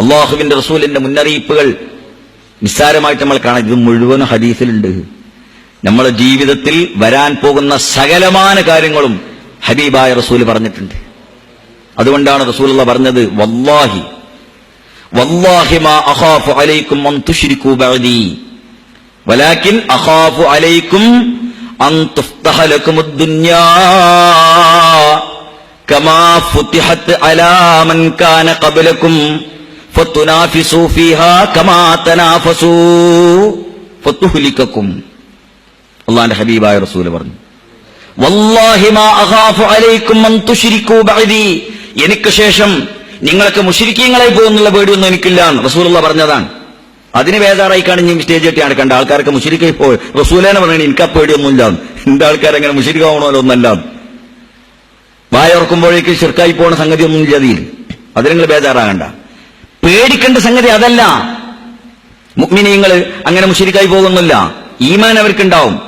അള്ളാഹുവിന്റെ റസൂലിന്റെ മുന്നറിയിപ്പുകൾ നിസ്സാരമായിട്ട് നമ്മൾ കാണാം. ഇത് മുഴുവൻ ഹദീസിലുണ്ട്. നമ്മുടെ ജീവിതത്തിൽ വരാൻ പോകുന്ന സകലമാന കാര്യങ്ങളും ഹബീബായ റസൂൽ പറഞ്ഞിട്ടുണ്ട്. അതുകൊണ്ടാണ് റസൂൽ പറഞ്ഞത് വല്ലാഹി വല്ലാഹി മാ അഖാഫു അലൈക്കും അൻ തുശ്രിക്കൂ ബഅദി വലാകിൻ അഖാഫു അലൈക്കും അൻ തുഫ്തഹ ലക്കും അദ്ദുനിയാ കമാ ഫുതിഹത് അലാ മൻ കാന ഖബലകും അള്ളാന്റെ ഹബീബായ റസൂൽ പറഞ്ഞു എനിക്ക് ശേഷം നിങ്ങൾക്ക് മുഷിരിക്കീങ്ങളായി പോകുന്നുള്ള പേടിയൊന്നും എനിക്കില്ല റസൂലുള്ള പറഞ്ഞതാണ്. അതിന് വേദാറായിക്കാണ് ഞാൻ സ്റ്റേജ് കെട്ടി കണ്ട ആൾക്കാരൊക്കെ മുഷിരിക്കായി പോയി. റസൂലേനെ പറഞ്ഞു എനിക്ക് ആ പേടിയൊന്നുമില്ല എന്റെ ആൾക്കാരങ്ങനെ മുഷിരിക്കാവണമല്ലോ ഒന്നല്ല വായ ഉറക്കുമ്പോഴേക്ക് ഷിർക്കായി പോണ സംഗതിയൊന്നും ഇല്ല അതിൽ. അതിനെ നിങ്ങൾ ബേജാറാകണ്ട. പേടിക്കേണ്ട സംഗതി അതല്ല. മുഗ്മിനീങ്ങൾ അങ്ങനെ മുഷിരിക്കായി പോകുന്നില്ല. ഈമാൻ അവർക്കുണ്ടാവും.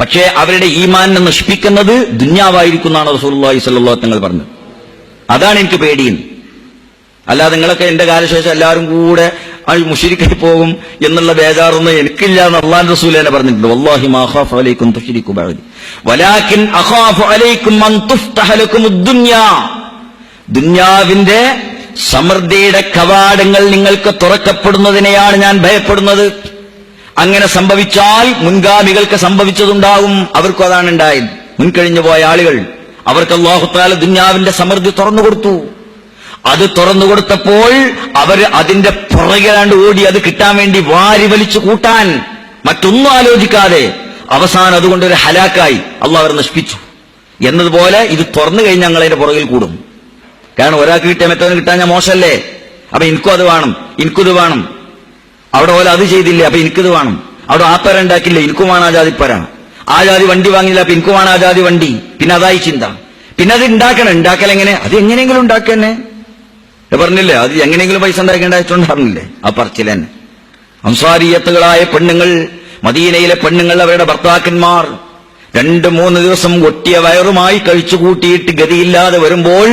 പക്ഷേ അവരുടെ ഈമാനെ നശിപ്പിക്കുന്നത് ദുന്യാവായിരിക്കുന്നാണ് റസൂലുള്ളാഹി സല്ലാ തങ്ങൾ പറഞ്ഞത്. അതാണ് എനിക്ക് പേടിയും. അല്ലാതെ നിങ്ങളൊക്കെ എന്റെ കാലശേഷം എല്ലാവരും കൂടെ മുഷിരിക്കായി പോകും എന്നുള്ള ബേജാറൊന്നും എനിക്കില്ല എന്ന് അള്ളാൻ റസൂൽ തന്നെ പറഞ്ഞിട്ടുണ്ട്. വല്ലാഹി അലൈക്കും ബഅദി. വലാകിൻ അഖാഫു അലൈക്കും മൻ ദുനിയാ. ദുന്യാവിന്റെ സമൃദ്ധിയുടെ കവാടങ്ങൾ നിങ്ങൾക്ക് തുറക്കപ്പെടുന്നതിനെയാണ് ഞാൻ ഭയപ്പെടുന്നത്. അങ്ങനെ സംഭവിച്ചാൽ മുൻഗാമികൾക്ക് സംഭവിച്ചതുണ്ടാവും. അവർക്കും അതാണ് ഉണ്ടായത്. മുൻകഴിഞ്ഞു പോയ ആളുകൾ അവർക്ക് അള്ളാഹുത്താല ദുന്യാവിന്റെ സമൃദ്ധി തുറന്നു കൊടുത്തു. അത് തുറന്നു കൊടുത്തപ്പോൾ അവർ അതിന്റെ പുറകിലാണ്ട് ഓടി അത് കിട്ടാൻ വേണ്ടി വാരി വലിച്ചു കൂട്ടാൻ മറ്റൊന്നും ആലോചിക്കാതെ അവസാനം അതുകൊണ്ട് ഒരു ഹലാക്കായി. അള്ളാഹ് അവർ നശിപ്പിച്ചു. എന്നതുപോലെ ഇത് തുറന്നു കഴിഞ്ഞാൽ ഞങ്ങൾ അതിന്റെ പുറകിൽ കൂടും. കാരണം ഒരാൾക്ക് കിട്ടിയ മറ്റവന് കിട്ടാൻ ഞാൻ മോശമല്ലേ അപ്പൊ എനിക്കും അത് വേണം എനിക്കും വേണം. അവിടെ പോലെ അത് ചെയ്തില്ല അപ്പൊ എനിക്കിത് വേണം. അവിടെ ആ പേര ഉണ്ടാക്കില്ല എനിക്കും വേണം ആ ജാതിപ്പര ആ ജാതി വണ്ടി വാങ്ങില്ല അപ്പൊ എനിക്കും വേണം ആ ജാതി വണ്ടി. പിന്നെ അതായി ചിന്ത. പിന്നെ അത് ഉണ്ടാക്കണം ഉണ്ടാക്കൽ എങ്ങനെ? അത് എങ്ങനെയെങ്കിലും ഉണ്ടാക്കന്നെ പറഞ്ഞില്ലേ അത് എങ്ങനെയെങ്കിലും പൈസ ഉണ്ടാക്കേണ്ട ആ പറച്ചിൽ തന്നെ. അംസാരിയത്തുകളായ പെണ്ണുങ്ങൾ മദീനയിലെ പെണ്ണുങ്ങൾ അവരുടെ ഭർത്താക്കന്മാർ രണ്ട് മൂന്ന് ദിവസം ഒട്ടിയ വയറുമായി കഴിച്ചു കൂട്ടിയിട്ട് ഗതിയില്ലാതെ വരുമ്പോൾ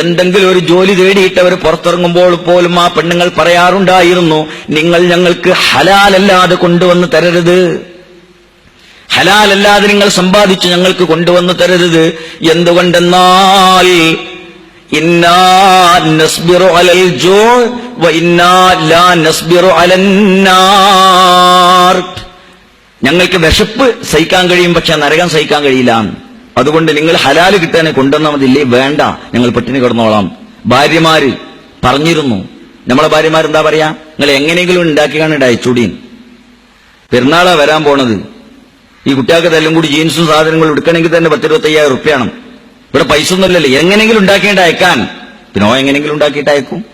എന്തെങ്കിലും ഒരു ജോലി തേടിയിട്ട് അവർ പുറത്തിറങ്ങുമ്പോൾ പോലും ആ പെണ്ണുങ്ങൾ പറയാറുണ്ടായിരുന്നു നിങ്ങൾ ഞങ്ങൾക്ക് ഹലാലല്ലാതെ കൊണ്ടുവന്ന് തരരുത്. ഹലാലല്ലാതെ നിങ്ങൾ സമ്പാദിച്ച് ഞങ്ങൾക്ക് കൊണ്ടുവന്ന് തരരുത്. എന്തുകൊണ്ടെന്നാൽ ഞങ്ങൾക്ക് വിശപ്പ് സഹിക്കാൻ കഴിയും പക്ഷെ നരകം സഹിക്കാൻ കഴിയില്ല. അതുകൊണ്ട് നിങ്ങൾ ഹലാൽ കിട്ടാനെ കൊണ്ടുവന്നാൽ മതില്ലേ വേണ്ട. ഞങ്ങൾ പട്ടിണി കിടന്നോളാം. ഭാര്യമാര് പറഞ്ഞിരുന്നു. നമ്മളെ ഭാര്യമാരെന്താ പറയാ? നിങ്ങൾ എങ്ങനെയെങ്കിലും ഉണ്ടാക്കിയാണ് അയച്ചൂടീൻ പെരുന്നാളാ വരാൻ പോണത്. ഈ കുട്ടികൾക്ക് ഇതെല്ലാം കൂടി ജീൻസും സാധനങ്ങളും എടുക്കണമെങ്കിൽ തന്നെ പത്തിരുപത്തയ്യായിരം റുപ്യാണ് ഇവിടെ പൈസ ഒന്നുമില്ലല്ലേ എങ്ങനെയെങ്കിലും ഉണ്ടാക്കേണ്ട അയക്കാൻ പിന്നെ ഓ എങ്ങനെയെങ്കിലും ഉണ്ടാക്കിയിട്ട് അയക്കും.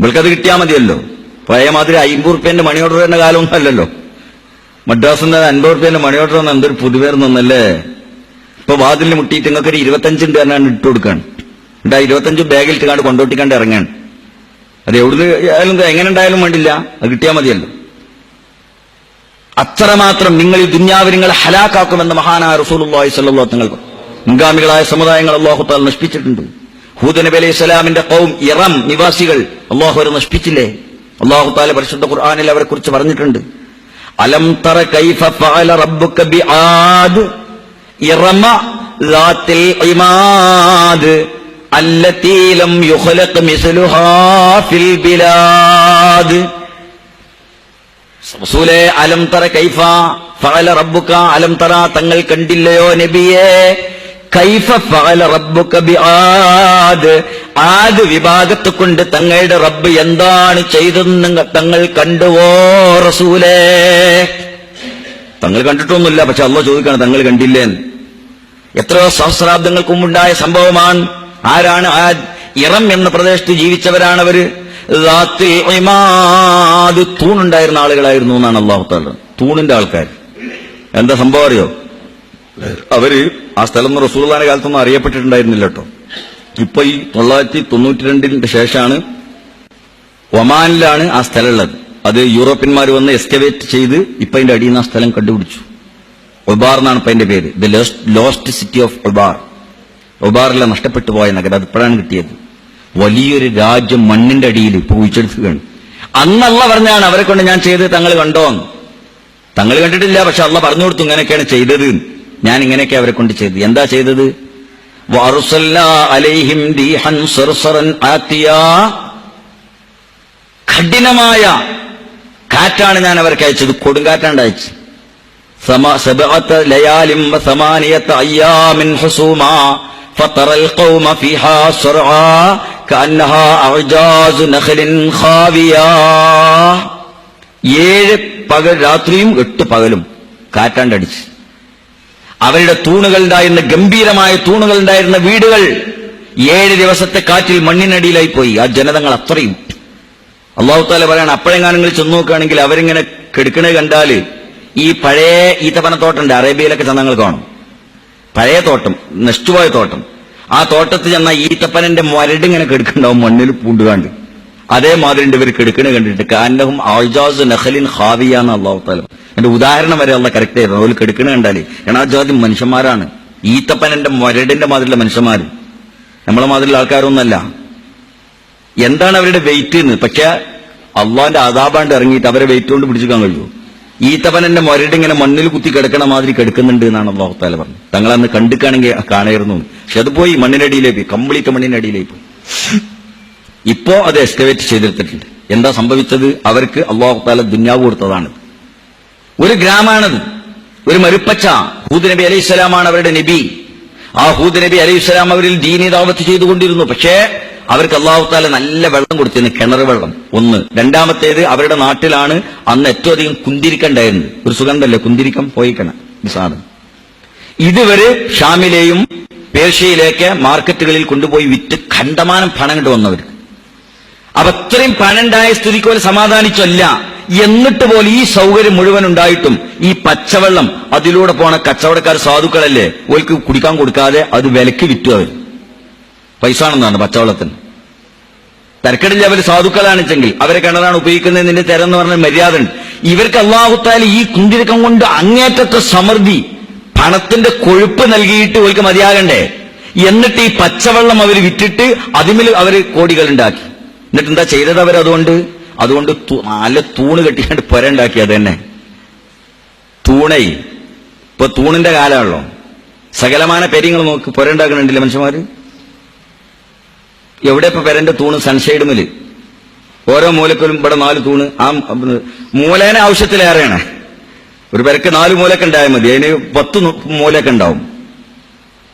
ഇവൾക്കത് കിട്ടിയാൽ മതിയല്ലോ. പഴയ മാതിരി അയ്മ്പത് റുപ്യന്റെ മണി ഓർഡർ തന്നെ കാലമൊന്നും അല്ലല്ലോ. മദ്രാസിൽ നിന്ന് അൻപത് റുപ്യന്റെ മണി ഓർഡർ വന്ന എന്തൊരു പുതുപേർന്നല്ലേ ഇപ്പൊ വാതിലിൽ മുട്ടിയിട്ട് നിങ്ങൾക്ക് ഒരു ഇരുപത്തഞ്ചിന്റെ തന്നെയാണ് ഇട്ട് കൊടുക്കാൻ എന്നിട്ട് ആ ഇരുപത്തഞ്ച് ബാഗിൽ ഇട്ടുകാണ്ട് കൊണ്ടോട്ടിക്കാണ്ട് ഇറങ്ങാൻ അത് എവിടുന്ന് ആയാലും എങ്ങനെ ഉണ്ടായാലും വേണ്ടില്ല. അത് കിട്ടിയാൽ മതിയല്ലോ. അത്രമാത്രം നിങ്ങൾ ഈ ദുന്യാവ് ഹലാക്കാക്കുമെന്ന് മഹാനായ റസൂലുള്ളാഹി സ്വല്ലല്ലാഹു തങ്ങൾ മുൻഗാമികളായ സമുദായങ്ങൾ അള്ളാഹുത്താൽ നശിപ്പിച്ചിട്ടുണ്ട്. ഹൂദ് നബി അലൈഹി സ്വലാമിന്റെ കൗം ഇറം നിവാസികൾ അള്ളാഹു അവരെ നശിപ്പിച്ചില്ലേ? അള്ളാഹുത്താലെ താല പരിശുദ്ധ ഖുർആാനിൽ അവരെ കുറിച്ച് പറഞ്ഞിട്ടുണ്ട്. അലം തറ കൈഫ ഫഅല റബ്ബുക ബിആദ്. ഇറമ ذاتിൽ ഇമാദ് അല്ലത്തി ലം യുഖ്ലഖ് മിസ്ലുഹാ ഫിൽ ബിലാദ്. റസൂലെ അലം തറ കൈഫ ഫഅല റബ്ബുക അലം തറ തങ്ങൾ കണ്ടില്ലയോ നബിയേ? ആദ് വിഭാഗത്തെ കൊണ്ട് തങ്ങളുടെ റബ്ബ് എന്താണ് ചെയ്തെന്ന് തങ്ങൾ കണ്ടുവോ റസൂലേ? തങ്ങൾ കണ്ടിട്ടൊന്നുമില്ല പക്ഷെ അള്ള ചോദിക്കാണ് തങ്ങൾ കണ്ടില്ലേ എത്രയോ സഹസ്രാബ്ദങ്ങൾക്ക് മുമ്പുണ്ടായ സംഭവമാണ്. ആരാണ് ആ ഇറം എന്ന പ്രദേശത്ത് ജീവിച്ചവരാണവര്? അവർ തൂണുണ്ടായിരുന്ന ആളുകളായിരുന്നു എന്നാണ് അള്ളാഹു തൂണിന്റെ ആൾക്കാർ എന്താ സംഭവം അറിയോ? അവർ ആ സ്ഥലം റസൂൽദാന്റെ കാലത്തൊന്നും അറിയപ്പെട്ടിട്ടുണ്ടായിരുന്നില്ല കേട്ടോ. ഇപ്പൊ ഈ തൊള്ളായിരത്തി തൊണ്ണൂറ്റി രണ്ടിന്റെ ശേഷമാണ് ഒമാനിലാണ് ആ സ്ഥലമുള്ളത്. അത് യൂറോപ്യന്മാർ വന്ന് എസ്കവേറ്റ് ചെയ്ത് ഇപ്പൊ അതിന്റെ അടിയിൽ നിന്ന് ആ സ്ഥലം കണ്ടുപിടിച്ചു. ഒബാർ എന്നാണ് ഇപ്പൊ അതിന്റെ പേര്. The lost city of Ubar. ഒബാറിലെ നഷ്ടപ്പെട്ടു പോയ നഗരം. അത് ഇപ്പോഴാണ് കിട്ടിയത്. വലിയൊരു രാജ്യം മണ്ണിന്റെ അടിയിൽ ഇപ്പൊ കുഴിച്ചെടുക്കുകയാണ്. അന്നല്ല പറഞ്ഞാണ് അവരെ കൊണ്ട് ഞാൻ ചെയ്ത് തങ്ങൾ കണ്ടോ തങ്ങൾ കണ്ടിട്ടില്ല പക്ഷെ അല്ല പറഞ്ഞു കൊടുത്തു ഇങ്ങനെയൊക്കെയാണ് ചെയ്തത്. ഞാൻ ഇങ്ങനെയൊക്കെ അവരെ കൊണ്ട് ചെയ്തത് എന്താ ചെയ്തത് വഅർസൽനാ അലൈഹിം റീഹൻ സർസറൻ ആത്തിയാ കഠിനമായ കാറ്റാണ് ഞാൻ അവർക്ക് അയച്ചത് കൊടുങ്കാറ്റാണ് അയച്ചത് സമ- സബഅത്ത ലയാലിം വസമാനിയത്ത അയ്യാമിൻ ഹുസൂമാ فترى القوم فيها صرعا كأنها أعجاز نخل خاوية ഏഴ് പകൽ രാത്രിയും എട്ട് പകലും കാറ്റാണ്ടടിച്ച് അവരുടെ തൂണുകൾ ഉണ്ടായിരുന്ന ഗംഭീരമായ തൂണുകൾ ഉണ്ടായിരുന്ന വീടുകൾ ഏഴ് ദിവസത്തെ കാറ്റിൽ മണ്ണിനടിയിലായി പോയി. ആ ജനതങ്ങൾ അത്രയും. അള്ളാഹുത്താല പറയാണ് അപ്പോഴെങ്ങാനും നിങ്ങൾ ചെന്ന് നോക്കുകയാണെങ്കിൽ അവരിങ്ങനെ കെടുക്കണേ കണ്ടാൽ ഈ പഴയ ഈത്തപ്പനത്തോട്ടമുണ്ട് അറേബ്യയിലൊക്കെ ചെന്നങ്ങൾ കാണും. പഴയ തോട്ടം നശിച്ചുപോയ തോട്ടം. ആ തോട്ടത്തിൽ ചെന്ന ഈത്തപ്പനന്റെ മരടിങ്ങനെ കെടുക്കുന്നുണ്ടാവും മണ്ണിൽ പൂണ്ടുകാണ്ട്. അതേമാതിരി ഇവർക്ക് ഇവർ കെടുക്കണ കണ്ടിട്ട് കാന്നഹും ആൾജാസ് നഹലിൻ ഹാവിയാണ് അള്ളാഹു അള്ളാഹുത്താല എന്റെ ഉദാഹരണം വരെ അള്ള കറക്റ്റ് ആയിരുന്നു. അതുപോലെ എടുക്കണ കണ്ടാൽ എണാജാതി മനുഷ്യന്മാരാണ്. ഈത്തപ്പനന്റെ മരടിന്റെ മാതിരിയുള്ള മനുഷ്യന്മാര്. നമ്മളെ മാതിരിയുള്ള ആൾക്കാരൊന്നല്ല എന്താണ് അവരുടെ വെയിറ്റ് എന്ന്? പക്ഷെ അള്ളാന്റെ അതാപാണ്ട് ഇറങ്ങിയിട്ട് അവരെ വെയിറ്റ് കൊണ്ട് പിടിച്ചെടുക്കാൻ കഴിയൂ ഈത്തപ്പനന്റെ മരട് ഇങ്ങനെ മണ്ണിൽ കുത്തി കിടക്കണ മാതിരി കിടക്കുന്നുണ്ട് എന്നാണ് അള്ളാഹുത്താല പറഞ്ഞു തങ്ങൾ അന്ന് കണ്ടിക്കാണെങ്കിൽ കാണായിരുന്നു. പക്ഷെ അത് പോയി മണ്ണിനടിയിലേക്ക് പോയി. കംപ്ലീറ്റ് മണ്ണിനടിയിലേക്ക് പോയി. ഇപ്പോ അത് എക്സ്കവേറ്റ് ചെയ്തെടുത്തിട്ടുണ്ട് എന്താ സംഭവിച്ചത്? അവർക്ക് അള്ളാഹുത്താല ദുന്യാവ് കൊടുത്തതാണ്. ഒരു ഗ്രാമാണത്. ഒരു മരുപ്പച്ച ഹൂദ് നബി അലൈഹി സ്വലാമാണ് അവരുടെ നബി. ആ ഹൂദ് നബി അലൈഹി സ്വലാം അവരിൽ ദീനി ദാവത്ത് ചെയ്തുകൊണ്ടിരുന്നു. പക്ഷേ അവർക്ക് അള്ളാഹുത്താല നല്ല വെള്ളം കൊടുത്തിരുന്നു കിണർ വെള്ളം. ഒന്ന്. രണ്ടാമത്തേത് അവരുടെ നാട്ടിലാണ് അന്ന് ഏറ്റവും അധികം കുന്തിരിക്കണ്ടായിരുന്നു ഒരു സുഗന്ധല്ലേ കുന്തിരിക്കം പോയിക്കണ നിസാദം ഇതുവരെ ഷാമിലെയും പേർഷ്യയിലേക്ക് മാർക്കറ്റുകളിൽ കൊണ്ടുപോയി വിറ്റ് കണ്ടമാനം പണം കണ്ടു വന്നവർക്ക് അപ്പൊ അത്രയും പണുണ്ടായ സ്ഥിതിക്ക് പോലെ സമാധാനിച്ചല്ല. എന്നിട്ട് പോലും ഈ സൗകര്യം മുഴുവൻ ഉണ്ടായിട്ടും ഈ പച്ചവെള്ളം അതിലൂടെ പോണ കച്ചവടക്കാർ സാധുക്കളല്ലേ? ഓൽക്ക് കുടിക്കാൻ കൊടുക്കാതെ അത് വിലക്ക് വിറ്റു അവർ പൈസ ആണെന്നാണ് പച്ചവെള്ളത്തിന്. തരക്കടില്ല അവർ സാധുക്കളാണെച്ചെങ്കിൽ അവരെ കിണറാണ് ഉപയോഗിക്കുന്നതിന്റെ തരം എന്ന് പറഞ്ഞ മര്യാദ ഉണ്ട്. ഇവർക്ക് അള്ളാഹുത്താൽ ഈ കുന്തിരക്കം കൊണ്ട് അങ്ങേറ്റത്തെ സമൃദ്ധി പണത്തിന്റെ കൊഴുപ്പ് നൽകിയിട്ട് ഓൽക്ക് മതിയാകണ്ടേ? എന്നിട്ട് ഈ പച്ചവെള്ളം അവർ വിറ്റിട്ട് അതിമിൽ അവർ കോടികൾ ഉണ്ടാക്കി. എന്നിട്ട് എന്താ ചെയ്തത് അവർ അതുകൊണ്ട്? നല്ല തൂണ് കെട്ടിക്കാണ്ട് പുരണ്ടാക്കി അത് തന്നെ. തൂണൈ. ഇപ്പൊ തൂണിന്റെ കാലമാണല്ലോ സകലമാന പെരിങ്ങൾ നോക്ക് പുരണ്ടാക്കണുണ്ടല്ലേ മനുഷ്യന്മാര്? എവിടെ ഇപ്പൊ പെരന്റെ തൂണ്? സൺഷൈഡ് മിൽ ഓരോ മൂലക്കലും ഇവിടെ നാല് തൂണ്. ആ മൂലേനെ ആവശ്യത്തിലേറെയാണ്. ഒരു പെരക്ക് നാല് മൂലക്ക് ഉണ്ടായാൽ മതി. അതിന് പത്ത് മൂലക്ക് ഉണ്ടാവും.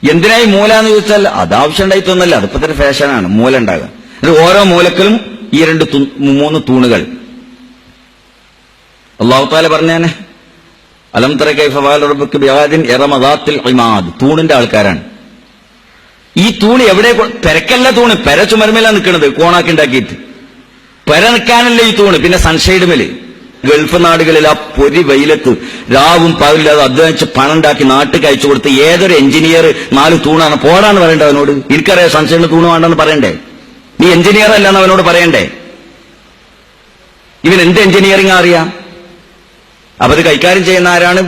എന്തിനായി മൂല എന്ന് ചോദിച്ചാൽ അത് ആവശ്യം ഉണ്ടായി തോന്നല്ല അതിപ്പോ തന്നെ ഫാഷനാണ് മൂല ഉണ്ടാകുക എന്നിട്ട് ഓരോ മൂലക്കലും ഈ രണ്ട് മൂന്ന് തൂണുകൾ. അള്ളാഹുത്താല പറഞ്ഞേനെ അലം തറ കൈഫാലുറബുക്ക് ബിയാദിൻ എറമദാത്തിൽ ഇമാദ്. തൂണിന്റെ ആൾക്കാരാണ്. ഈ തൂണ് എവിടെ പെരക്കല്ല തൂണ് പെര ചുമരുമേലാ നിൽക്കുന്നത് കോണാക്കി ഉണ്ടാക്കിയിട്ട്. പെര നിൽക്കാനല്ല ഈ തൂണ് പിന്നെ സൺഷൈഡുമേൽ. ഗൾഫ് നാടുകളിൽ ആ പൊരി വെയിലത്ത് രാവും പകലില്ലാതെ അധ്വാനിച്ച് പണം ഉണ്ടാക്കി നാട്ടിൽ അയച്ചു കൊടുത്ത് ഏതൊരു എഞ്ചിനീയർ നാല് തൂണാണ് പോടാന്ന് പറയേണ്ടത് അവനോട്? എനിക്കറിയാം സൺഷൈഡിന് തൂണ് വേണ്ടെന്ന് പറയണ്ടേ? നീ എഞ്ചിനീയർ അല്ലെന്ന് അവനോട് പറയണ്ടേ? ഇവൻ എന്ത് എഞ്ചിനീയറിംഗ് അറിയാം? അപ്പൊ അത് കൈകാര്യം ചെയ്യുന്ന ആരാണ്?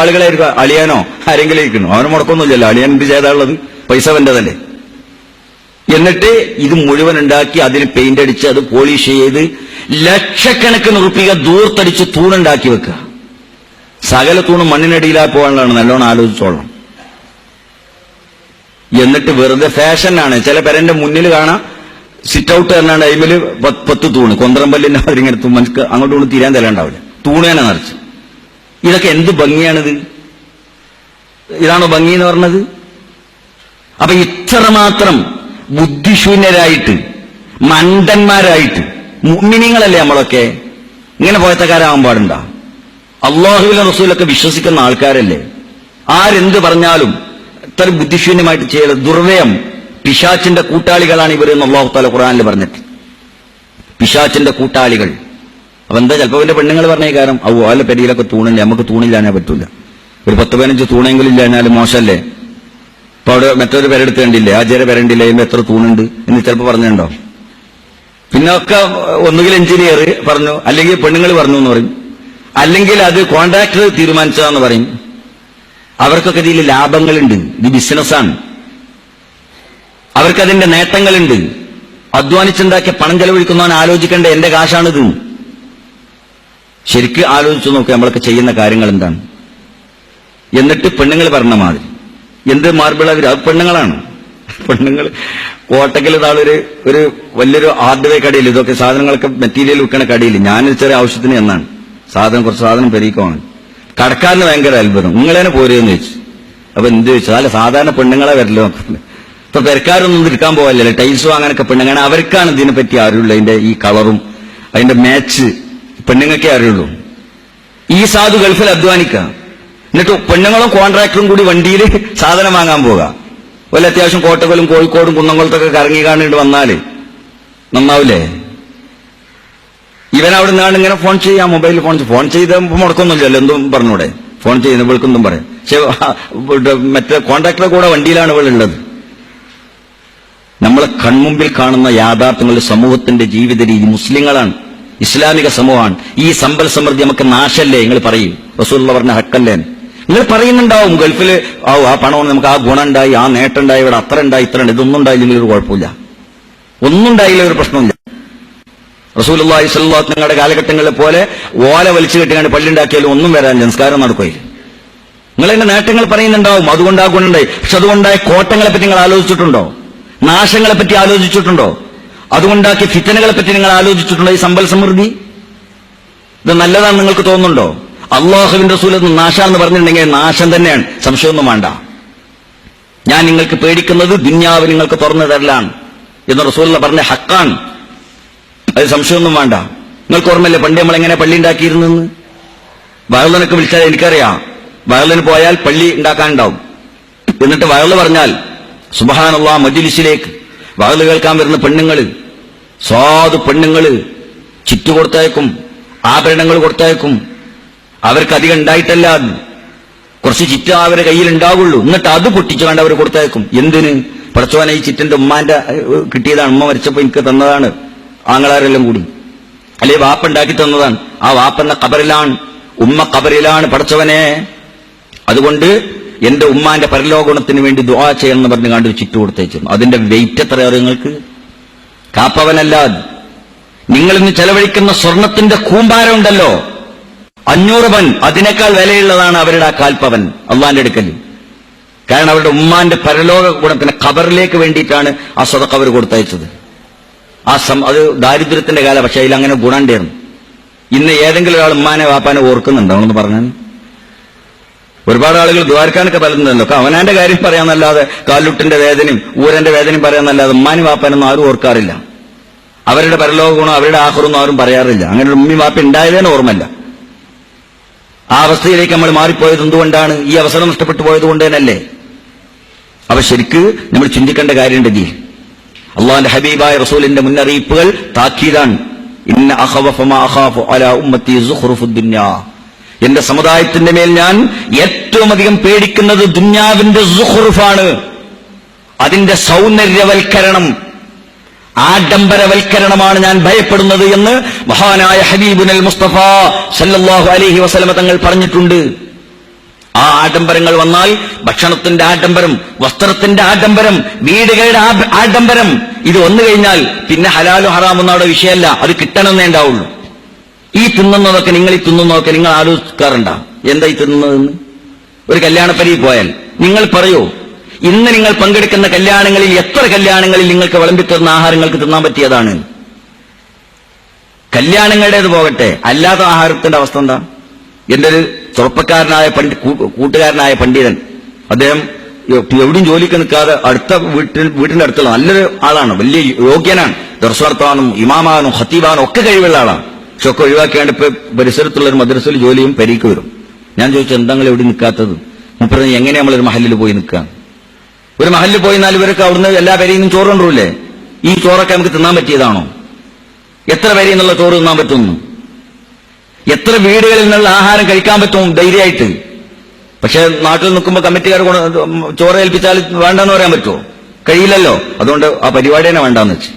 ആളുകളെ അളിയാനോ ആരെങ്കിലും ഇരിക്കുന്നു. അവന് മുടക്കൊന്നുമില്ലല്ലോ. അളിയൻ എന്ത് ചെയ്താളുള്ളത് പൈസ വെന്റതല്ലേ എന്നിട്ട് ഇത് മുഴുവൻ ഉണ്ടാക്കി അതിന് പെയിന്റ് അടിച്ച് അത് പോളിഷ് ചെയ്ത് ലക്ഷക്കണക്കിന് റുപ്പിക ദൂർത്തടിച്ച് തൂണുണ്ടാക്കി വെക്കുക. സകല തൂണും മണ്ണിനടിയിലാ പോകാനുള്ളതാണ്. നല്ലോണം ആലോചിച്ചോളണം. എന്നിട്ട് വെറുതെ ഫാഷനാണ് ചില പേരന്റെ മുന്നിൽ കാണാം. സിറ്റ് ഔട്ട് എന്നാണ് ടൈമിൽ പത്ത് തൂണ്. കൊന്തറമ്പല്ലിന്റെ അവരിങ്ങനെ ഇങ്ങനെ അങ്ങോട്ട് കൊണ്ട് തീരാൻ തരണ്ടാവില്ല തൂണേനെ നിറച്ച്. ഇതൊക്കെ എന്ത് ഭംഗിയാണിത്? ഇതാണോ ഭംഗി എന്ന് പറഞ്ഞത്? അപ്പൊ ഇത്രമാത്രം ബുദ്ധിശൂന്യരായിട്ട് മണ്ടന്മാരായിട്ട് മുമ്മിനിങ്ങളല്ലേ നമ്മളൊക്കെ? ഇങ്ങനെ പോയത്തക്കാരാവാൻ പാടുണ്ടോ. അള്ളാഹുവിലെ റസൂലൊക്കെ വിശ്വസിക്കുന്ന ആൾക്കാരല്ലേ? ആരെന്ത് പറഞ്ഞാലും ഇത്ര ബുദ്ധിശൂന്യമായിട്ട് ചെയ്യല ദുർവയം പിശാച്ചിന്റെ കൂട്ടാളികളാണ് ഇവർ എന്ന് അള്ളാഹു താല ഖുറാനിൽ പറഞ്ഞിട്ട്. പിശാച്ചിന്റെ കൂട്ടാളികൾ. അപ്പൊ എന്താ ചിലപ്പോ അവന്റെ പെണ്ണുങ്ങൾ പറഞ്ഞ കാരണം ഔ അല്ല പെരിയിലൊക്കെ തൂണില്ല? നമുക്ക് തൂണില്ലാനേ പറ്റൂല. ഒരു പത്ത് പതിനഞ്ച് തൂണെങ്കിലും ഇല്ലാഞ്ഞാലും മോശമല്ലേ? ഇപ്പൊ അവിടെ മറ്റൊരു പേരെടുത്ത് കണ്ടില്ലേ ആചാര്യ പേരണ്ടില്ലേ അതിന് എത്ര തൂണുണ്ട്? എന്ന് ചിലപ്പോൾ പറഞ്ഞിട്ടുണ്ടോ? പിന്നെ ഒക്കെ ഒന്നുകിൽ എഞ്ചിനീയർ പറഞ്ഞു അല്ലെങ്കിൽ പെണ്ണുങ്ങൾ പറഞ്ഞു എന്ന് പറയും. അല്ലെങ്കിൽ അത് കോൺട്രാക്ടർ തീരുമാനിച്ചതാന്ന് പറയും. അവർക്കൊക്കെ ഇതിൽ ലാഭങ്ങളുണ്ട്. ഇത് ബിസിനസ്സാണ്. അവർക്കതിന്റെ നേട്ടങ്ങളുണ്ട്. അധ്വാനിച്ചുണ്ടാക്കിയ പണം ചെലവഴിക്കുന്നവൻ ആലോചിക്കേണ്ട എന്റെ കാശാണിത്. ശരിക്ക് ആലോചിച്ചു നോക്കുക നമ്മളൊക്കെ ചെയ്യുന്ന കാര്യങ്ങൾ എന്താണ് എന്നിട്ട് പെണ്ണുങ്ങൾ പറഞ്ഞ മാതിരി. എന്ത് മാർബിൾ അവർ അത് പെണ്ണുങ്ങളാണ്. പെണ്ണുങ്ങൾ കോട്ടക്കൽ താളൊരു ഒരു വലിയൊരു ഹാർഡ്വെയർ കടയിൽ ഇതൊക്കെ സാധനങ്ങളൊക്കെ മെറ്റീരിയൽ വിൽക്കണ കടയിൽ ഞാൻ ചെറിയ ആവശ്യത്തിന് എന്നാണ് സാധനം കുറച്ച് സാധനം പെരീക്കുവാണ്. കടക്കാരന് ഭയങ്കര അത്ഭുതം. നിങ്ങളേനെ പോരെന്ന് ചോദിച്ചു. അപ്പൊ എന്ത് ചോദിച്ചു? അല്ല സാധാരണ പെണ്ണുങ്ങളെ വരല്ലോ ഇപ്പൊ പെരക്കാരൊന്നും എടുക്കാൻ പോകല്ലേ ടൈൽസ് വാങ്ങാനൊക്കെ പെണ്ണുങ്ങളാണ് അവർക്കാണ് ഇതിനെ പറ്റി അറിയുള്ളൂ അതിന്റെ ഈ കളറും അതിന്റെ മാച്ച് പെണ്ണുങ്ങൾക്കേ അറിയുള്ളൂ. ഈ സാധു ഗൾഫിൽ അധ്വാനിക്കുക. എന്നിട്ട് പെണ്ണുങ്ങളും കോൺട്രാക്ടറും കൂടി വണ്ടിയിൽ സാധനം വാങ്ങാൻ പോകാം വല്ല അത്യാവശ്യം കോട്ടക്കലും കോഴിക്കോടും കുന്നംകുളത്തൊക്കെ കറങ്ങി കാണിട്ട് വന്നാൽ നന്നാവില്ലേ ഇവൻ അവിടെ നിന്നാണ് ഇങ്ങനെ ഫോൺ ചെയ്യാ മൊബൈലിൽ ഫോൺ ഫോൺ ചെയ്ത് മുടക്കൊന്നുമില്ലല്ലോ എന്തും പറഞ്ഞൂടെ? ഫോൺ ചെയ്യുന്ന വിളിക്കൊന്നും പറയാം. പക്ഷെ മറ്റേ കോൺട്രാക്ടറെ കൂടെ വണ്ടിയിലാണ് ഇവളുള്ളത്. നമ്മളെ കൺമുമ്പിൽ കാണുന്ന യാഥാർത്ഥ്യങ്ങൾ സമൂഹത്തിന്റെ ജീവിത രീതി മുസ്ലിങ്ങളാണ് ഇസ്ലാമിക സമൂഹമാണ്. ഈ സമ്പൽ സമൃദ്ധി നമുക്ക് നാശല്ലേ നിങ്ങൾ പറയും. റസൂലുള്ള പറഞ്ഞ ഹക്കല്ലേ? നിങ്ങൾ പറയുന്നുണ്ടാവും ഗൾഫിൽ ആ ആ പണം നമുക്ക് ആ ഗുണം ഉണ്ടായി ആ നേട്ടം ഉണ്ടായി ഇവിടെ അത്ര ഉണ്ടായി ഇത്ര ഉണ്ട് ഇതൊന്നും ഉണ്ടായില്ലെങ്കിൽ ഒരു കുഴപ്പമില്ല. ഒന്നും ഉണ്ടായില്ല ഒരു പ്രശ്നമില്ല അലൈഹി നിങ്ങളുടെ കാലഘട്ടങ്ങളെ പോലെ ഓല വലിച്ചു കെട്ടിക്കാണ്ട് പള്ളി ഉണ്ടാക്കിയാലും ഒന്നും വരാൻ സംസ്കാരം നടക്കുകയില്ല. നിങ്ങൾ എന്റെ നേട്ടങ്ങൾ പറയുന്നുണ്ടാവും അതുകൊണ്ട് പക്ഷെ അതുകൊണ്ടായ കോട്ടങ്ങളെ പറ്റി നിങ്ങൾ ആലോചിച്ചിട്ടുണ്ടോ? നാശങ്ങളെ പറ്റി ആലോചിച്ചിട്ടുണ്ടോ? അതുകൊണ്ടാക്കിയ ഫിത്തനകളെ പറ്റി നിങ്ങൾ ആലോചിച്ചിട്ടുണ്ടോ ഈ സമ്പൽ സമൃദ്ധി? ഇത് നല്ലതാണ് നിങ്ങൾക്ക് തോന്നുന്നുണ്ടോ? അള്ളാഹുവിന്റെ റസൂൽ എന്ന് നാശാന്ന് പറഞ്ഞിട്ടുണ്ടെങ്കിൽ നാശം തന്നെയാണ്. സംശയമൊന്നും വേണ്ട. ഞാൻ നിങ്ങൾക്ക് പേടിക്കുന്നത് ദുന്യാവ് നിങ്ങൾക്ക് തുറന്നു എന്ന് റസൂല പറഞ്ഞ ഹക്കാണ്. അത് സംശയമൊന്നും വേണ്ട. നിങ്ങൾക്ക് ഓർമ്മയില്ലേ പണ്ട് നമ്മൾ എങ്ങനെ പള്ളി ഉണ്ടാക്കിയിരുന്നെന്ന്? വയലിനൊക്കെ വിളിച്ചാൽ എനിക്കറിയാം. വയലിന് പോയാൽ പള്ളി ഉണ്ടാക്കാനുണ്ടാവും. എന്നിട്ട് വയൽ പറഞ്ഞാൽ സുബഹാനുള്ള മജിലിസിലേക്ക് വയൽ കേൾക്കാൻ വരുന്ന പെണ്ണുങ്ങൾ സ്വാദു പെണ്ണുങ്ങൾ ചിറ്റു കൊടുത്തയക്കും ആഭരണങ്ങൾ കൊടുത്തയക്കും. അവർക്ക് അധികം ഉണ്ടായിട്ടല്ല കുറച്ച് ചിറ്റ അവരുടെ കയ്യിൽ ഉണ്ടാവുള്ളൂ. എന്നിട്ട് അത് പൊട്ടിച്ചു കണ്ട് അവർ കൊടുത്തയക്കും. എന്തിന്? പടച്ചോനെ ഈ ചിറ്റന്റെ ഉമ്മാന്റെ കിട്ടിയതാണ്. ഉമ്മ മരിച്ചപ്പോ എനിക്ക് തന്നതാണ്. ആങ്ങളാരെല്ലാം കൂടും. അല്ലെ വാപ്പ ഉണ്ടാക്കി തന്നതാണ്. ആ വാപ്പന്റെ കബറിലാണ് ഉമ്മ കബറിലാണ് പഠിച്ചവനെ. അതുകൊണ്ട് എന്റെ ഉമ്മാന്റെ പരലോകണത്തിന് വേണ്ടി ദുആ ചെയ്യണം എന്ന് പറഞ്ഞ് കണ്ട് ചിറ്റു കൊടുത്തയച്ചു അതിന്റെ വെയിറ്റ് എത്ര നിങ്ങൾക്ക്? കാപ്പവനല്ല നിങ്ങളിന്ന് ചെലവഴിക്കുന്ന സ്വർണത്തിന്റെ കൂമ്പാരം ഉണ്ടല്ലോ. അഞ്ഞൂറ് പൻ അതിനേക്കാൾ വിലയുള്ളതാണ് അവരുടെ ആ കാൽപ്പവൻ അള്ളാന്റെ അടുക്കൽ. കാരണം അവരുടെ ഉമ്മാന്റെ പരലോക ഗുണത്തിന് ഖബറിലേക്ക് വേണ്ടിയിട്ടാണ് ആ സ്വതക്കവർ കൊടുത്തയച്ചത്. ആ സം അത് ദാരിദ്ര്യത്തിന്റെ കാലം പക്ഷെ അതിൽ അങ്ങനെ ഗുണം ഉണ്ടായിരുന്നു ഇന്ന് ഏതെങ്കിലും ഒരാൾ ഉമ്മാനെ വാപ്പാനെ ഓർക്കുന്നുണ്ടോ എന്ന് പറഞ്ഞാൽ? ഒരുപാട് ആളുകൾ ദ്വാരക്കാനൊക്കെ പലതുണ്ടല്ലോ. അവനാന്റെ കാര്യം പറയാന്നല്ലാതെ കാലുട്ടിന്റെ വേദനയും ഊരന്റെ വേദനയും പറയാന്നല്ലാതെ ഉമ്മാനും വാപ്പാനൊന്നും ആരും ഓർക്കാറില്ല. അവരുടെ പരലോക ഗുണം അവരുടെ ആഹ്റൊന്നും ആരും പറയാറില്ല. അങ്ങനെ ഒരു ഉമ്മി വാപ്പ ഉണ്ടായതേനെ ഓർമ്മല്ല ആ അവസ്ഥയിലേക്ക് നമ്മൾ മാറിപ്പോയത് എന്തുകൊണ്ടാണ്? ഈ അവസരം നഷ്ടപ്പെട്ടു പോയത് കൊണ്ട് തന്നെയല്ലേ? അപ്പൊ ശരിക്ക് നമ്മൾ ചിന്തിക്കേണ്ട കാര്യമുണ്ട് ഇതിൽ അള്ളാന്റെ ഹബീബായ റസൂലിന്റെ മുന്നറിയിപ്പുകൾ താക്കീതാണ്. ഇന്ന എന്റെ സമുദായത്തിന്റെ മേൽ ഞാൻ ഏറ്റവും അധികം പേടിക്കുന്നത് ദുന്യാവിന്റെ സുഹുറുഫാണ് അതിന്റെ സൗന്ദര്യവൽക്കരണം ആഡംബരവൽക്കരണമാണ് ഞാൻ ഭയപ്പെടുന്നത് എന്ന് മഹാനായ ഹബീബുനൽ മുസ്തഫ സല്ലല്ലാഹു അലൈഹി വസല്ലമ തങ്ങൾ പറഞ്ഞിട്ടുണ്ട്. ആ ആഡംബരങ്ങൾ വന്നാൽ ഭക്ഷണത്തിന്റെ ആഡംബരം വസ്ത്രത്തിന്റെ ആഡംബരം വീടുകളുടെ ആഡംബരം ഇത് വന്നു കഴിഞ്ഞാൽ പിന്നെ ഹലാലും ഹറാമൊന്നും അവിടെ വിഷയമല്ല. അത് കിട്ടണമെന്നേ ഉണ്ടാവുള്ളൂ. ഈ തിന്നുന്നതൊക്കെ നിങ്ങൾ ഈ തിന്നുന്നതൊക്കെ നിങ്ങൾ ആലോചിക്കാറുണ്ടോ. എന്താ ഈ തിന്നുന്നതെന്ന്? ഒരു കല്യാണപ്പരി പോയാൽ നിങ്ങൾ പറയൂ ഇന്ന് നിങ്ങൾ പങ്കെടുക്കുന്ന കല്യാണങ്ങളിൽ എത്ര കല്യാണങ്ങളിൽ നിങ്ങൾക്ക് വിളമ്പിത്തരുന്ന ആഹാരങ്ങൾക്ക് തിന്നാൻ പറ്റിയതാണ്? കല്യാണങ്ങളുടേത് പോകട്ടെ. അല്ലാത്ത ആഹാരത്തിന്റെ അവസ്ഥ എന്താ? എന്റെ ഒരു ചെറുപ്പക്കാരനായ പണ്ഡി കൂട്ടുകാരനായ പണ്ഡിതൻ. അദ്ദേഹം എവിടെയും ജോലിക്ക് നിൽക്കാതെ അടുത്ത വീട്ടിൽ വീട്ടിന്റെ അടുത്തുള്ള നല്ലൊരു ആളാണ്. വലിയ യോഗ്യനാണ്. ദർശനർത്താനും ഇമാമാനും ഹത്തീബാനും ഒക്കെ കഴിവുള്ള ആളാണ്. പക്ഷെ ഒക്കെ ഒഴിവാക്കിയാണ്ട് ഇപ്പൊ പരിസരത്തുള്ള ഒരു മദ്രസയിൽ ജോലിയും പരീക്ക് വരും. ഞാൻ ചോദിച്ചു എന്താ എവിടെ നിൽക്കാത്തത്? മുപ്പത് എങ്ങനെ നമ്മളൊരു മഹലിൽ പോയി നിൽക്കുക ഒരു മഹലിൽ പോയി എന്നാൽ ഇവരൊക്കെ അവിടുന്ന് എല്ലാ പേരെയും നിന്നും ചോറ് കൊണ്ടുവരില്ലേ? ഈ ചോറൊക്കെ നമുക്ക് തിന്നാൻ പറ്റിയതാണോ? എത്ര പേരെയും ചോറ് തിന്നാൻ പറ്റുന്നു? എത്ര വീടുകളിൽ നിന്നുള്ള ആഹാരം കഴിക്കാൻ പറ്റും ധൈര്യമായിട്ട്? പക്ഷെ നാട്ടിൽ നിൽക്കുമ്പോൾ കമ്മിറ്റിക്കാർ ചോറ് ഏൽപ്പിച്ചാൽ വേണ്ടെന്ന് പറയാൻ പറ്റുമോ? കഴിയില്ലല്ലോ. അതുകൊണ്ട് ആ പരിപാടി തന്നെ വേണ്ടെന്ന് വെച്ച്.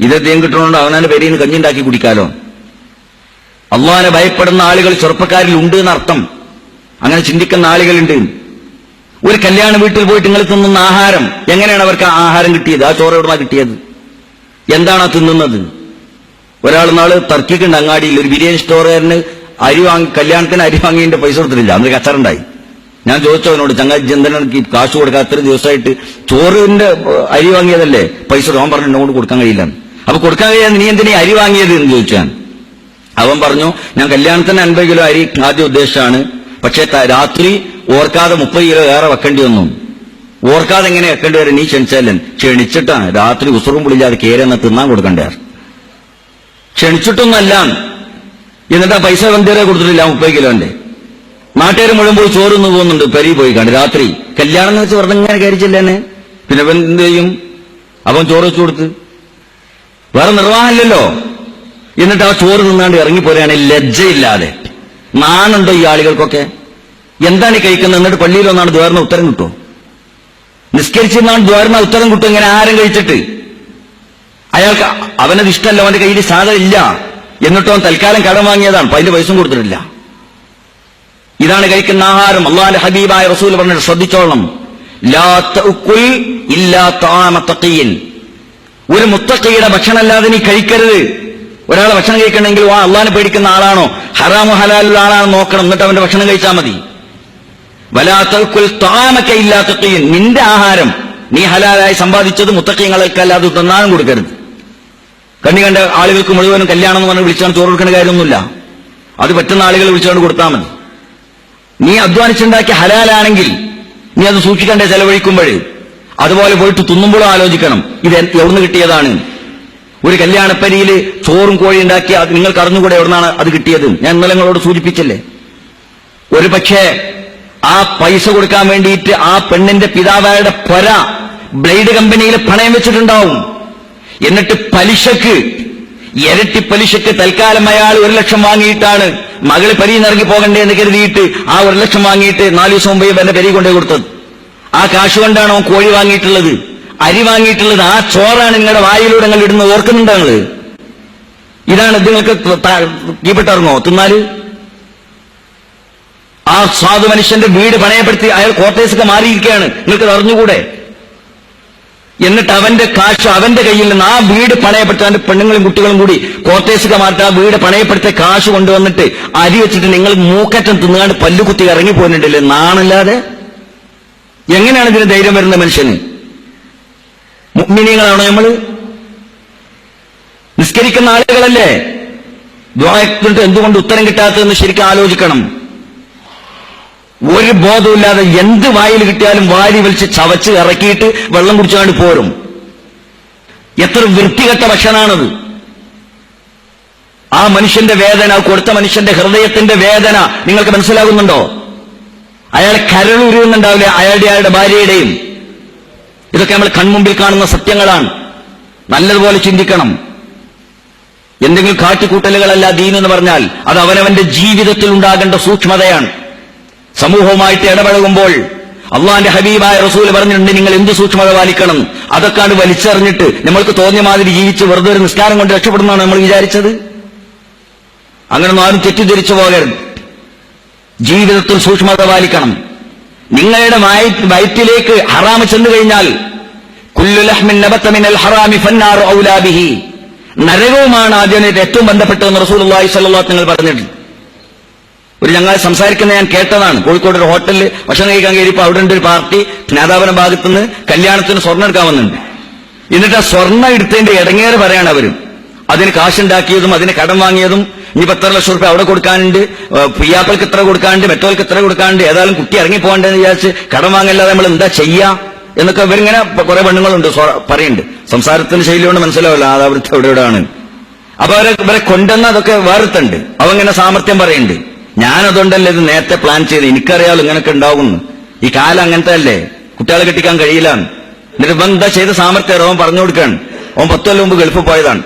ഇത് തീം കിട്ടണോണ്ട് പേരിൽ നിന്ന് കഞ്ഞിണ്ടാക്കി കുടിക്കാലോ. അള്ളഹാനെ ഭയപ്പെടുന്ന ആളുകൾ ചെറുപ്പക്കാരിൽ ഉണ്ട് എന്നർത്ഥം. അങ്ങനെ ചിന്തിക്കുന്ന ആളുകളുണ്ട്. ഒരു കല്യാണ വീട്ടിൽ പോയിട്ട് നിങ്ങൾ തിന്നുന്ന ആഹാരം എങ്ങനെയാണ് അവർക്ക് ആ ആഹാരം കിട്ടിയത്? ആ ചോറ് എവിടെ കിട്ടിയത്? എന്താണ് ആ തിന്നുന്നത്? ഒരാൾ നാൾ തർക്കിക്കുണ്ട് അങ്ങാടിയിൽ ഒരു ബിരിയാണി സ്റ്റോറുകാരന് അരി വാങ്ങി കല്യാണത്തിന് അരി വാങ്ങിയതിന്റെ പൈസ കൊടുത്തിട്ടില്ല. അന്ന് കച്ചറുണ്ടായി ഞാൻ ചോദിച്ചവനോട് ചങ്ങാതി കാശ് കൊടുക്കാൻ അത്ര ദിവസമായിട്ട് ചോറിന്റെ അരി വാങ്ങിയതല്ലേ? പൈസ അവൻ പറഞ്ഞു എന്നോട് കൊടുക്കാൻ കഴിയില്ല. അപ്പൊ കൊടുക്കാൻ കഴിയാൻ നീ എന്തിനാ അരി വാങ്ങിയത് എന്ന് ചോദിച്ചു ഞാൻ. അവൻ പറഞ്ഞു ഞാൻ കല്യാണത്തിന് അൻപത് കിലോ അരി ആദ്യ ഉദ്ദേശമാണ് പക്ഷേ രാത്രി ഓർക്കാതെ മുപ്പത് കിലോ ഏറെ വെക്കേണ്ടി വന്നു. ഓർക്കാതെ എങ്ങനെ വെക്കേണ്ടി വരും? നീ ക്ഷണിച്ചാലൻ ക്ഷണിച്ചിട്ടാണ്. രാത്രി ഉസുറും പുളിയില്ലാതെ കയറി എന്ന് തിന്നാൻ കൊടുക്കണ്ടേ ക്ഷണിച്ചിട്ടൊന്നല്ല എന്നിട്ട് ആ പൈസ വന്ധ്യരെ കൊടുത്തിട്ടില്ല മുപ്പത് കിലോന്റെ. നാട്ടുകാർ മുഴുവൻ പോയി ചോറുന്ന് പോകുന്നുണ്ട്. പെരി പോയി കണ്ട്. രാത്രി കല്യാണം എന്ന് വെച്ച് വെറുതെ ഇങ്ങനെ പിന്നെ അവൻ എന്ത് ചെയ്യും? അവൻ ചോറ് വെച്ചു കൊടുത്ത്. വേറെ നിർവാഹമില്ലല്ലോ എന്നിട്ട് ആ ചോറ് നിന്നാണ്ട് ഇറങ്ങിപ്പോരാണ്. ലജ്ജയില്ലാതെ. നാണുണ്ടോ ഈ ആളുകൾക്കൊക്കെ? എന്താണ് കഴിക്കുന്നത്? എന്നിട്ട് പള്ളിയിൽ ഒന്നാണ് ദ്വാരണ ഉത്തരം കിട്ടുമോ നിസ്കരിച്ചിരുന്നാണ് ദ്വാരണ ഉത്തരം കിട്ടും ഇങ്ങനെ ആരും കഴിച്ചിട്ട്. അയാൾക്ക് അവനത് ഇഷ്ടമല്ല അവന്റെ കയ്യിൽ സാധനം ഇല്ല എന്നിട്ടോ തൽക്കാലം കടം വാങ്ങിയതാണ് അപ്പൊ അതിന്റെ പൈസ കൊടുത്തിട്ടില്ല. ഇതാണ് കഴിക്കുന്ന ആഹാരം. അള്ളാന്റെ ഹബീബായ റസൂൽ പറഞ്ഞിട്ട് ശ്രദ്ധിച്ചോളണം. ഒരു മുത്തക്കയുടെ ഭക്ഷണം അല്ലാതെ നീ കഴിക്കരുത്. ഒരാളെ ഭക്ഷണം കഴിക്കണമെങ്കിൽ ആ അള്ളാനെ പേടിക്കുന്ന ആളാണോ? ഹറാമോ ഹലാലുള്ള ആളാണോ നോക്കണം എന്നിട്ട് അവന്റെ ഭക്ഷണം കഴിച്ചാൽ മതി. വലാത്തൽക്കുൽ താമക്ക ഇല്ലാത്ത നിന്റെ ആഹാരം നീ ഹലാലായി സമ്പാദിച്ചത് മുത്തക്കയങ്ങൾക്കല്ലാതെ തന്നാലും കൊടുക്കരുത്. കണ്ണി കണ്ട ആളുകൾക്ക് മുഴുവനും കല്യാണം എന്ന് പറഞ്ഞ് വിളിച്ചാണ് ചോറ് കൊടുക്കേണ്ട കാര്യമൊന്നുമില്ല. അത് പറ്റുന്ന ആളുകൾ വിളിച്ചുകൊണ്ട് കൊടുത്താൽ മതി. നീ അധ്വാനിച്ചുണ്ടാക്കിയ ഹലാലാണെങ്കിൽ നീ അത് സൂക്ഷിക്കണ്ടേ ചെലവഴിക്കുമ്പോൾ അതുപോലെ പോയിട്ട് തിന്നുമ്പോഴും ആലോചിക്കണം. ഇത് എവിടുന്ന് കിട്ടിയതാണ്? ഒരു കല്യാണപ്പരിയിൽ ചോറും കോഴി ഉണ്ടാക്കി നിങ്ങൾക്ക് അറിഞ്ഞുകൂടെ എവിടുന്നാണ് അത് കിട്ടിയത്? ഞാൻ ഇന്നലെ നിങ്ങളോട് സൂചിപ്പിച്ചില്ലേ? ഒരു പക്ഷേ ആ പൈസ കൊടുക്കാൻ വേണ്ടിയിട്ട് ആ പെണ്ണിന്റെ പിതാവായുടെ പൊര ബ്ലേഡ് കമ്പനിയിൽ പണയം വെച്ചിട്ടുണ്ടാവും. എന്നിട്ട് പലിശക്ക് ഇരട്ടി പലിശക്ക് തൽക്കാലം അയാൾ ഒരു ലക്ഷം വാങ്ങിയിട്ടാണ് മകൾ പരി നിറങ്ങി പോകണ്ടേ എന്ന് കരുതിയിട്ട് ആ ഒരു ലക്ഷം വാങ്ങിയിട്ട് നാലു ദിവസം മുമ്പ് എന്റെ പെരി കൊണ്ടേ കൊടുത്തത്. ആ കാശ് കൊണ്ടാണ് അവൻ കോഴി വാങ്ങിയിട്ടുള്ളത്. അരി വാങ്ങിയിട്ടുള്ളത്. ആ ചോറാണ് നിങ്ങളുടെ വായിലൂടെ നിങ്ങൾ ഇടുന്നത്. ഓർക്കുന്നുണ്ടോ ഇതാണ് നിങ്ങൾക്ക് കീപ്പിട്ടിറങ്ങോ തിന്നാൽ? ആ സാധു മനുഷ്യന്റെ വീട് പണയപ്പെടുത്തി അയാൾ കോട്ടേഴ്സൊക്കെ മാറിയിരിക്കുകയാണ്. നിങ്ങൾക്ക് അറിഞ്ഞുകൂടെ? എന്നിട്ട് അവന്റെ കാശ് അവന്റെ കയ്യിൽ നിന്ന് ആ വീട് പണയപ്പെട്ട അവന്റെ പെണ്ണുങ്ങളും കുട്ടികളും കൂടി കോട്ടേഴ്സൊക്കെ മാറ്റി ആ വീട് പണയപ്പെടുത്ത കാശ് കൊണ്ടുവന്നിട്ട് അരി വെച്ചിട്ട് നിങ്ങൾ മൂക്കറ്റം തിന്നുകാണ്ട് പല്ലുകുത്തി ഇറങ്ങി പോയിട്ടുണ്ടല്ലേ നാണല്ലാതെ? എങ്ങനെയാണ് ഇതിന് ധൈര്യം വരുന്ന മനുഷ്യന്? മുഗ്മിനികളാണോ നമ്മൾ? നിസ്കരിക്കുന്ന ആളുകളല്ലേ? ദ്വായത്തിട്ട് എന്തുകൊണ്ട് ഉത്തരം കിട്ടാത്തതെന്ന് ശരിക്കും ആലോചിക്കണം. ഒരു ബോധമില്ലാതെ എന്ത് വായിൽ കിട്ടിയാലും വാരി വലിച്ച് ചവച്ച് ഇറക്കിയിട്ട് വെള്ളം കുടിച്ചുകൊണ്ട് പോരും. എത്ര വൃത്തികെട്ട ഭക്ഷണമാണത് ആ മനുഷ്യന്റെ വേദന കൊടുത്ത മനുഷ്യന്റെ ഹൃദയത്തിന്റെ വേദന നിങ്ങൾക്ക് മനസ്സിലാകുന്നുണ്ടോ? അയാൾ കരളുരുന്നുണ്ടാവില്ല? അയാളുടെ അയാളുടെ ഭാര്യയുടെയും. ഇതൊക്കെ നമ്മൾ കൺമുമ്പിൽ കാണുന്ന സത്യങ്ങളാണ്. നല്ലതുപോലെ ചിന്തിക്കണം. എന്തെങ്കിലും കാട്ടിക്കൂട്ടലുകളല്ല ദീൻ എന്ന് പറഞ്ഞാൽ അത് അവനവന്റെ ജീവിതത്തിൽ ഉണ്ടാകേണ്ട സൂക്ഷ്മതയാണ്. സമൂഹവുമായിട്ട് ഇടപഴകുമ്പോൾ അള്ളാന്റെ ഹബീബായ റസൂൽ പറഞ്ഞിട്ടുണ്ട് നിങ്ങൾ എന്ത് സൂക്ഷ്മത പാലിക്കണം? അതൊക്കെയാണ് വലിച്ചെറിഞ്ഞിട്ട് നമ്മൾക്ക് തോന്നിയ മാതിരി ജീവിച്ച് വെറുതെ ഒരു നിസ്കാരം കൊണ്ട് രക്ഷപ്പെടുന്നതാണ് നമ്മൾ വിചാരിച്ചത്. അങ്ങനെ ആരും തെറ്റിദ്ധരിച്ചു പോകരുത് ജീവിതത്തിൽ സൂക്ഷ്മത പാലിക്കണം. നിങ്ങളുടെ വയ- വയറ്റിലേക്ക് ഹറാമ് ചെന്നു കഴിഞ്ഞാൽ നരകവുമാണ് ആദ്യം ഏറ്റവും ബന്ധപ്പെട്ടതെന്ന് റസൂലുള്ളാഹി സല്ലാ നിങ്ങൾ പറഞ്ഞിട്ടുണ്ട്. ഒരു ഞങ്ങൾ സംസാരിക്കുന്ന ഞാൻ കേട്ടതാണ് കോഴിക്കോട് ഒരു ഹോട്ടലിൽ ഭക്ഷണം കഴിക്കാൻ കയറിയപ്പോൾ അവിടെ ഉണ്ട് ഒരു പാർട്ടി ജ്ഞാതാപന ഭാഗത്തുനിന്ന് കല്യാണത്തിന് സ്വർണം എടുക്കാൻ വന്നുണ്ട് എന്നിട്ട് ആ സ്വർണം എടുത്തതിന്റെ ഇടങ്ങേറ് പറയാണ് അവരും അതിന് കാശുണ്ടാക്കിയതും അതിന് കടം വാങ്ങിയതും ഇനി പത്തര ലക്ഷം റുപ്യ അവിടെ കൊടുക്കാനുണ്ട് ഏഹ് പിയ്യാപ്പൾക്ക് ഇത്ര കൊടുക്കാണ്ട് മെറ്റോൾക്ക് ഇത്ര കൊടുക്കാണ്ട് ഏതായാലും കുട്ടി ഇറങ്ങി പോകണ്ടെന്ന് വിചാരിച്ച് കടം വാങ്ങല്ലാതെ നമ്മൾ എന്താ ചെയ്യാ എന്നൊക്കെ ഇവരിങ്ങനെ കുറെ പെണ്ണുങ്ങളുണ്ട് പറയുന്നുണ്ട് സംസാരത്തിന്റെ ശൈലി കൊണ്ട് മനസ്സിലാവില്ല ആദാവൃത്തി എവിടെ എവിടെയാണ് അപ്പൊ അവരെ ഇവരെ കൊണ്ടെന്ന് അതൊക്കെ വേറിട്ടുണ്ട് അവങ്ങനെ സാമർത്ഥ്യം പറയുന്നുണ്ട് ഞാനതുകൊണ്ടല്ലേ ഇത് നേരത്തെ പ്ലാൻ ചെയ്ത് എനിക്കറിയാലോ ഇങ്ങനൊക്കെ ഉണ്ടാവുന്നു ഈ കാലം അങ്ങനത്തെ അല്ലേ കുട്ടികളെ കെട്ടിക്കാൻ കഴിയില്ല എന്നിട്ട് എന്താ ചെയ്ത സാമർത്ഥ്യം അവൻ പറഞ്ഞു കൊടുക്കാൻ അവൻ പത്തു കൊല്ലം മുമ്പ് ഗൾഫ് പോയതാണ്.